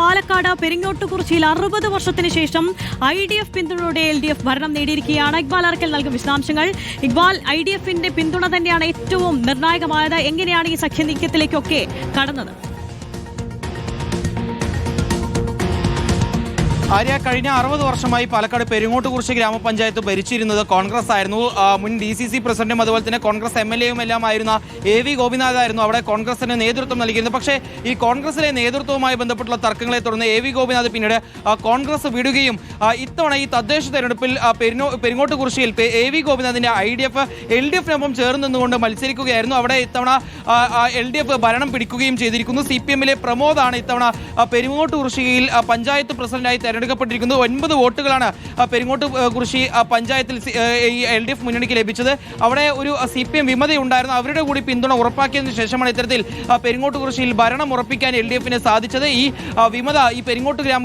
പാലക്കാട് പെരിങ്ങോട്ടുകുറിച്ചിയിൽ അറുപത് വർഷത്തിന് ശേഷം ഐ ഡി എഫ് പിന്തുണയോടെ എൽ ഡി എഫ് ഭരണം നേടിയിരിക്കുകയാണ്. ഇക്ബാൽ അറക്കൽ നൽകും വിശദാംശങ്ങൾ. ഇക്ബാൽ ഐ ഡി എഫിന്റെ പിന്തുണ തന്നെയാണ് ഏറ്റവും നിർണായകമായത്. എങ്ങനെയാണ് ഈ സഖ്യനീക്കത്തിലേക്കൊക്കെ കടന്നത്? ആര്യ കഴിഞ്ഞ അറുപത് വർഷമായി പാലക്കാട് പെരുങ്ങോട്ടുകുറിശി ഗ്രാമപഞ്ചായത്ത് ഭരിച്ചിരുന്നത് കോൺഗ്രസ് ആയിരുന്നു. മുൻ ഡി സി സി പ്രസിഡന്റും അതുപോലെ തന്നെ കോൺഗ്രസ് എം എൽ എയും എല്ലാം ആയിരുന്ന എ വി ഗോപിനാഥ് ആയിരുന്നു അവിടെ കോൺഗ്രസിന് നേതൃത്വം നൽകിയിരുന്നത്. പക്ഷേ ഈ കോൺഗ്രസിലെ നേതൃത്വവുമായി ബന്ധപ്പെട്ടുള്ള തർക്കങ്ങളെ തുടർന്ന് എ വി ഗോപിനാഥ് പിന്നീട് കോൺഗ്രസ് വിടുകയും ഇത്തവണ ഈ തദ്ദേശ തെരഞ്ഞെടുപ്പിൽ ആ, പെരിനോ പെരിങ്ങോട്ടുകുറിശിയിൽ A V ഗോപിനാഥിന്റെ I D F L D എഫിനൊപ്പം ചേർന്ന് നിന്നുകൊണ്ട് മത്സരിക്കുകയായിരുന്നു. അവിടെ ഇത്തവണ എൽ ഡി എഫ് ഭരണം പിടിക്കുകയും ചെയ്തിരിക്കുന്നു. സി പി എമ്മിലെ പ്രമോദാണ് ഇത്തവണ ആ, പെരുങ്ങോട്ട് കുറിശിയിൽ ആ, പഞ്ചായത്ത് പ്രസിഡന്റായി തെരഞ്ഞെടുക്കപ്പെട്ടിരിക്കുന്നത് ഒൻപത് വോട്ടുകളാണ് പെരിങ്ങോട്ട് കുറിശി പഞ്ചായത്തിൽ ഈ എൽ ഡി എഫ് മുന്നണിക്ക് ലഭിച്ചത്. അവിടെ ഒരു സി പി എം വിമതയുണ്ടായിരുന്നു. അവരുടെ കൂടി പിന്തുണ ഉറപ്പാക്കിയതിനു ശേഷമാണ് ഇത്തരത്തിൽ പെരിങ്ങോട്ട് കുറിശിയിൽ ഭരണം ഉറപ്പിക്കാൻ എൽ ഡി എഫിന് സാധിച്ചത്. ഈ വിമത ഈ പെരിങ്ങോട്ട് ഗ്രാമ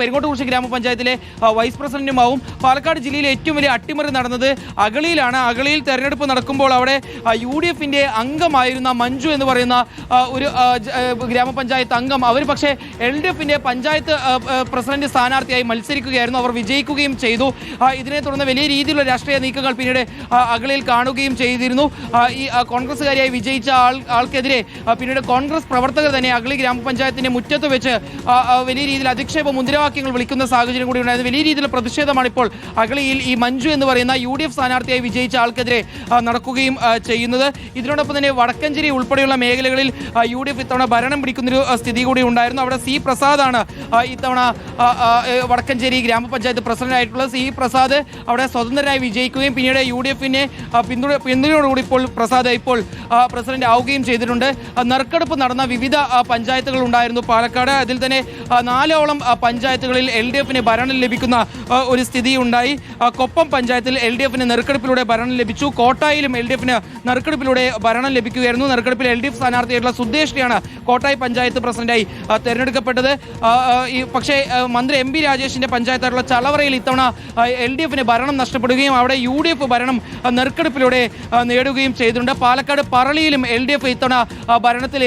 പെരിങ്ങോട്ട് കുറിശി ഗ്രാമപഞ്ചായത്തിലെ വൈസ് പ്രസിഡന്റുമാവും പാലക്കാട് ജില്ലയിൽ ഏറ്റവും വലിയ അട്ടിമറി നടന്നത് അഗളിയിലാണ്. അഗളിയിൽ തെരഞ്ഞെടുപ്പ് നടക്കുമ്പോൾ അവിടെ യു ഡി എഫിന്റെ അംഗമായിരുന്ന മഞ്ജു എന്ന് പറയുന്ന ഒരു ഗ്രാമപഞ്ചായത്ത് അംഗം. അവർ പക്ഷേ എൽ ഡി എഫിന്റെ പഞ്ചായത്ത് ആ, പ്രസിഡന്റ് സ്ഥാനാർത്ഥിയായി മത്സരിക്കുകയായിരുന്നു. അവർ വിജയിക്കുകയും ചെയ്തു. ഇതിനെ തുടർന്ന് വലിയ രീതിയിലുള്ള രാഷ്ട്രീയ നീക്കങ്ങൾ പിന്നീട് അകളിൽ കാണുകയും ചെയ്തിരുന്നു. ഈ കോൺഗ്രസ്സുകാരിയായി വിജയിച്ച ആൾ ആൾക്കെതിരെ പിന്നീട് കോൺഗ്രസ് പ്രവർത്തകർ തന്നെ അഗളി ഗ്രാമപഞ്ചായത്തിന്റെ മുറ്റത്ത് വെച്ച് വലിയ രീതിയിൽ അധിക്ഷേപ മുദ്രാവാക്യങ്ങൾ വിളിക്കുന്ന സാഹചര്യം കൂടി ഉണ്ടായിരുന്നു. വലിയ രീതിയിലുള്ള പ്രതിഷേധമാണ് ഇപ്പോൾ അഗളിയിൽ ഈ മഞ്ജു എന്ന് പറയുന്ന യു ഡി എഫ് സ്ഥാനാർത്ഥിയായി വിജയിച്ച ആൾക്കെതിരെ നടക്കുകയും ചെയ്യുന്നത്. ഇതിനോടൊപ്പം തന്നെ വടക്കഞ്ചേരി ഉൾപ്പെടെയുള്ള മേഖലകളിൽ യു ഡി എഫ് ഇത്തവണ ഭരണം പിടിക്കുന്നൊരു സ്ഥിതി കൂടി ഉണ്ടായിരുന്നു. അവിടെ സി പ്രസാദാണ് ഇത്തവണ വടക്കഞ്ചേരി ഗ്രാമപഞ്ചായത്ത് പ്രസിഡന്റായിട്ടുള്ള സി പ്രസാദ് അവിടെ സ്വതന്ത്രരായി വിജയിക്കുകയും പിന്നീട് യു ഡി എഫിനെ പിന്തുണ പിന്തുണയോടുകൂടി ഇപ്പോൾ പ്രസാദ് ഇപ്പോൾ പ്രസിഡന്റ് ആവുകയും ചെയ്തിട്ടുണ്ട്. നറുക്കെടുപ്പ് നടന്ന വിവിധ പഞ്ചായത്തുകൾ ഉണ്ടായിരുന്നു. പാലക്കാട് അതിൽ തന്നെ നാലോളം പഞ്ചായത്തുകളിൽ എൽ ഡി എഫിന് ഭരണം ലഭിക്കുന്ന ഒരു സ്ഥിതി ഉണ്ടായി. കൊപ്പം പഞ്ചായത്തിൽ എൽ ഡി എഫിന് നെറുക്കെടുപ്പിലൂടെ ഭരണം ലഭിച്ചു. കോട്ടായിലും എൽ ഡി എഫിന് നെറുക്കെടുപ്പിലൂടെ ഭരണം ലഭിക്കുകയായിരുന്നു. നെറുക്കെടുപ്പിൽ എൽ ഡി എഫ് സ്ഥാനാർത്ഥിയായിട്ടുള്ള സുദ്ദേഷിനെയാണ് കോട്ടായി പഞ്ചായത്ത് പ്രസിഡന്റായി തെരഞ്ഞെടുക്കപ്പെട്ടത്. പക്ഷേ മന്ത്രി എം പി രാജേഷിന്റെ പഞ്ചായത്തായിട്ടുള്ള ചളവറയിൽ ഇത്തവണ എൽ ഡി എഫിന് ഭരണം നഷ്ടപ്പെടുകയും അവിടെ യു ഡി എഫ് ഭരണം നെറുക്കെടുപ്പിലൂടെ നേടുകയും ചെയ്തിട്ടുണ്ട്. പാലക്കാട് പറളിയിലും എൽ ഡി എഫ് ഇത്തവണ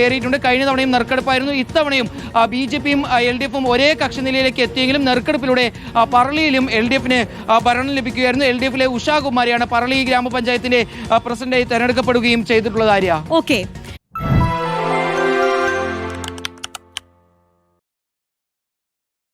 ഏറിയിട്ടുണ്ട്. കഴിഞ്ഞ തവണയും നെറുക്കെടുപ്പായിരുന്നു. ഇത്തവണയും ബി ജെ പിയും എൽ ഡി എഫും ഒരേ കക്ഷി നിലയിലേക്ക് എത്തിയെങ്കിലും നെറുക്കെടുപ്പിലൂടെ പറളിയിലും എൽ ഡി എഫിന് ഭരണം ലഭിക്കുകയായിരുന്നു. എൽ ഡി എഫിലെ ഉഷാകുമാരിയാണ് പറളി ഗ്രാമപഞ്ചായത്തിന്റെ പ്രസിഡന്റായി തെരഞ്ഞെടുക്കപ്പെടുകയും ചെയ്തിട്ടുള്ളത് ആര്യ ഓക്കെ.